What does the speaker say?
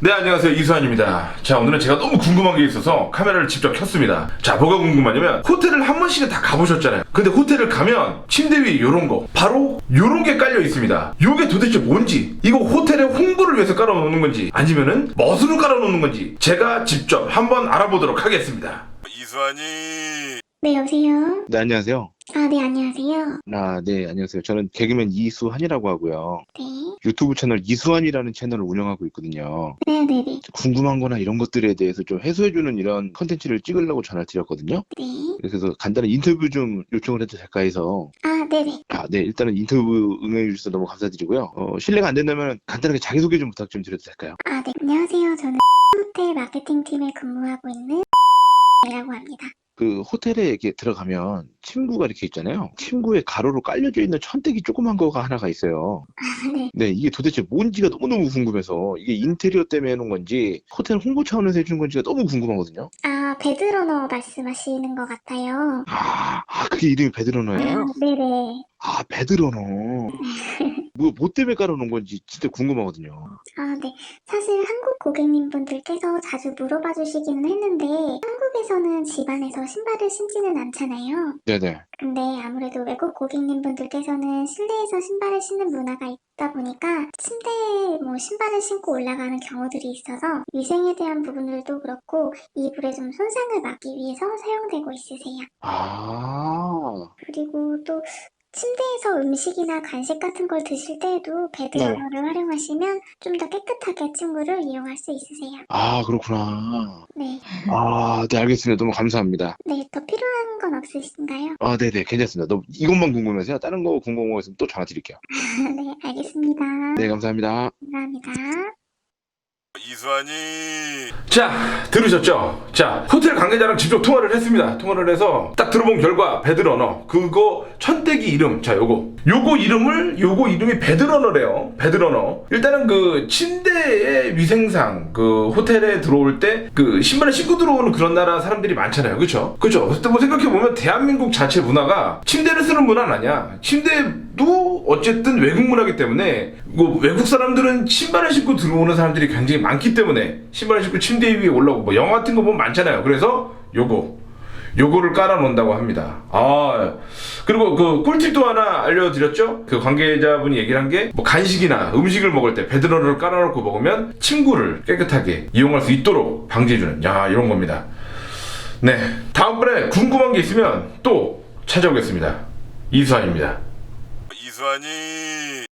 네, 안녕하세요. 이수환입니다. 자, 오늘은 제가 너무 궁금한 게 있어서 카메라를 직접 켰습니다. 자, 뭐가 궁금하냐면, 호텔을 한 번씩은 다 가보셨잖아요. 근데 호텔을 가면, 침대 위에 요런 거, 바로 요런 게 깔려 있습니다. 요게 도대체 뭔지, 이거 호텔의 홍보를 위해서 깔아놓는 건지, 아니면은 멋으로 깔아놓는 건지, 제가 직접 한번 알아보도록 하겠습니다. 이수환이 네, 여보세요? 네, 안녕하세요. 아, 네, 안녕하세요. 아, 네, 안녕하세요. 저는 개그맨 이수환이라고 하고요. 네. 유튜브 채널 이수환이라는 채널을 운영하고 있거든요. 네 네 네. 궁금한 거나 이런 것들에 대해서 좀 해소해주는 이런 컨텐츠를 찍으려고 전화를 드렸거든요. 네. 그래서 간단한 인터뷰 좀 요청을 해도 될까 해서. 아, 네 네. 아, 네, 일단은 인터뷰 응해주셔서 너무 감사드리고요. 어, 실례가 안 된다면 간단하게 자기소개 좀 부탁 좀 드려도 될까요? 아, 네. 안녕하세요. 저는 호텔 마케팅 팀에 근무하고 있는 이라고 합니다. 그 호텔에 이렇게 들어가면 침구가 이렇게 있잖아요. 침구에 가로로 깔려져 있는 천대기 조그만 거가 하나가 있어요. 아, 네. 네, 이게 도대체 뭔지가 너무너무 궁금해서 이게 인테리어 때문에 해놓은 건지 호텔 홍보 차원에서 해준 건지가 너무 궁금하거든요. 아, 베드러너 말씀하시는 것 같아요. 아, 아, 그게 이름이 베드러너예요? 아, 네네. 아, 베드러너. 뭐, 뭐 때문에 깔아놓은 건지 진짜 궁금하거든요. 아, 네. 사실 한국 고객님분들께서 자주 물어봐 주시기는 했는데, 한국에서는 집안에서 신발을 신지는 않잖아요. 네네. 근데 아무래도 외국 고객님분들께서는 실내에서 신발을 신는 문화가 있다 보니까 침대에 뭐 신발을 신고 올라가는 경우들이 있어서 위생에 대한 부분들도 그렇고 이불에 좀 손상을 막기 위해서 사용되고 있으세요. 아, 그리고 또 침대에서 음식이나 간식 같은 걸 드실 때에도 베드러너를 활용하시면 좀 더 깨끗하게 침구를 이용할 수 있으세요. 아, 그렇구나. 네. 아, 네, 알겠습니다. 너무 감사합니다. 네, 더 필요한 건 없으신가요? 아, 네네, 괜찮습니다. 너무 이것만 궁금해서요. 다른 거 궁금한 거 있으면 또 전화 드릴게요. 네, 알겠습니다. 네, 감사합니다. 감사합니다. 이수환이 자, 들으셨죠? 자, 호텔 관계자랑 직접 통화를 했습니다. 통화를 해서 딱 들어본 결과 베드러너 그거 천대기 이름 자 요거 요거 이름을 요거 이름이 베드러너래요. 베드러너. 일단은 그 침대의 위생상 그 호텔에 들어올 때 그 신발을 신고 들어오는 그런 나라 사람들이 많잖아요. 그렇죠? 그때 뭐 생각해 보면 대한민국 자체 문화가 침대를 쓰는 문화는 아니야. 침대 도 어쨌든 외국 문화기 때문에 뭐 외국 사람들은 신발을 신고 들어오는 사람들이 굉장히 많기 때문에 신발을 신고 침대 위에 올라오고 뭐 영화 같은 거 보면 많잖아요. 그래서 요거 요거를 깔아 놓는다고 합니다. 아, 그리고 그 꿀팁도 하나 알려드렸죠? 그 관계자분이 얘기를 한 게, 뭐 간식이나 음식을 먹을 때 베드러를 깔아놓고 먹으면 침구를 깨끗하게 이용할 수 있도록 방지해주는, 야, 이런 겁니다. 네. 다음번에 궁금한 게 있으면 또 찾아오겠습니다. 이수환입니다. 이수환이